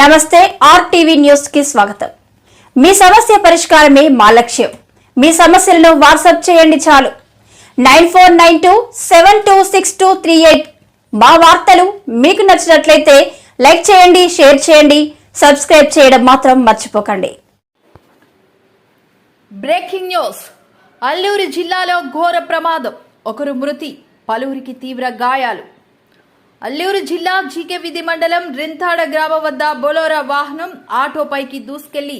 నమస్తే ఆర్టీవీ న్యూస్కి స్వాగతం. మీ సమస్య పరిష్కారమే మా లక్ష్యం. మీ సమస్యలను వాట్సాప్ చేయండి చాలు. Nine four nine two seven two six two three eight మా వార్తలు మీకు నచ్చినట్లయితే లైక్ చేయండి షేర్ చేయండి సబ్స్క్రైబ్ చేయడం మాత్రం మర్చిపోకండి. Breaking news. అల్లూరు జిల్లాలో ఘోర ప్రమాదం. ఒకరు మృతి పలువురికి తీవ్ర గాయాలు. అల్లూరు జిల్లా జీకే విధి మండలం రింతాడ గ్రామం వద్ద బొలోరా వాహనం ఆటోపైకి దూసుకెళ్ళి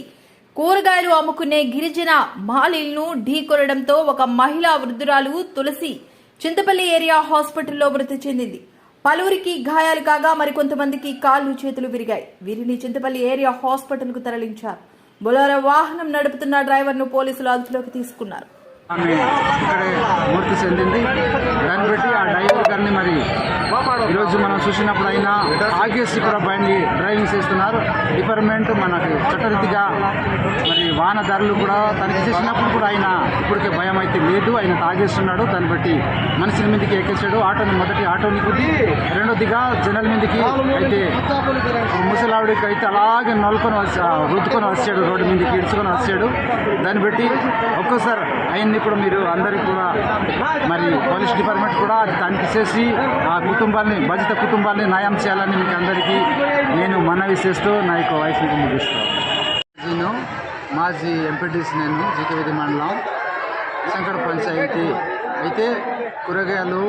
కూరగాయలు అమ్ముకునే గిరిజన మాలిల్ను ఢీకొనడంతో ఒక మహిళా వృద్ధురాలు తులసి చింతపల్లి ఏరియా హాస్పిటల్లో మృతి చెందింది. పలువురికి గాయాలు కాగా మరికొంతమందికి కాళ్ళు చేతులు విరిగాయి. వీరిని చింతపల్లి ఏరియా హాస్పిటల్కు తరలించారు. బొలోరా వాహనం నడుపుతున్న డ్రైవర్ను పోలీసులు అదుపులోకి తీసుకున్నారు. మృతి చెందింది. దాన్ని బట్టి ఆ డ్రైవర్ గారిని మరి ఈరోజు మనం చూసినప్పుడు అయినా ఆగేసి కూడా బండి డ్రైవింగ్ చేస్తున్నారు. డిపార్ట్మెంట్ మనకి చట్టరీతిగా మరి వాహనదారులు కూడా తనిఖీ చేసినప్పుడు కూడా ఆయన ఇప్పటికే భయం అయితే లేదు. ఆయన తాగేస్తున్నాడు. దాన్ని బట్టి మనిషిని మీదకి ఎక్కేసాడు ఆటోని మొదటి ఆటోని కుది రెండోదిగా జనరల్ మీదకి అయితే ముసలావిడికి అయితే అలాగే నొలుకొని వచ్చి రుద్దుకొని వచ్చాడు. రోడ్డు మీదకి ఇడ్చుకొని వచ్చాడు. దాన్ని బట్టి ఒక్కోసారి ఆయన్ని కూడా మీరు అందరికీ కూడా మరి పోలీస్ డిపార్ట్మెంట్ కూడా తనిఖీ చేసి ఆ కుటుంబాన్ని బాధిత కుటుంబాన్ని న్యాయం చేయాలని మీకు అందరికీ నేను మనవి చేస్తూ నా యొక్క వాయిస్ని ముగిస్తాను నేను మాజీ ఎంపీటీసీ నేను జీకవేది మండలం శంకర పంచాయతీ. అయితే కూరగాయలు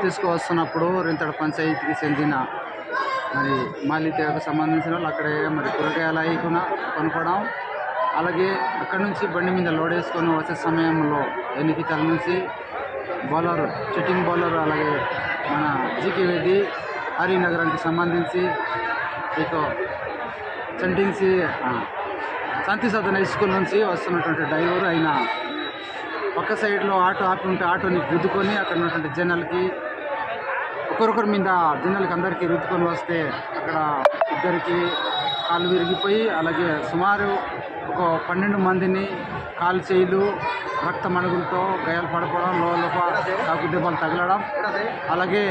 తీసుకువస్తున్నప్పుడు రింతడ పంచాయతీకి చెందిన మరి మాలితేకు సంబంధించిన వాళ్ళు అక్కడే మరి కూరగాయలు అయికున కొనుక్కోవడం అలాగే అక్కడి నుంచి బండి మీద లోడ్ వేసుకొని వచ్చే సమయంలో ఎన్నికల నుంచి బౌలర్ చెట్టింగ్ బౌలర్ అలాగే మన జీకే హరి హరినగరానికి సంబంధించి ఇక సెంటింగ్సి శాంతి సదన్ హై స్కూల్ నుంచి వస్తున్నటువంటి డ్రైవర్ ఆయన పక్క సైడ్లో ఆటో ఆపి ఉంటే ఆటోని గుద్దుకొని అక్కడ ఉన్నటువంటి జనాలకి ఒకరొకరి మీద జనాలకి అందరికీ రుద్దుకొని వస్తే అక్కడ ఇద్దరికి కాలు విరిగిపోయి అలాగే సుమారు ఒక పన్నెండు మందిని కాలు చేయిలు రక్త మణుగులతో గాయాలు పడిపోవడం లోపల కాకు దెబ్బలు తగలడం అలాగే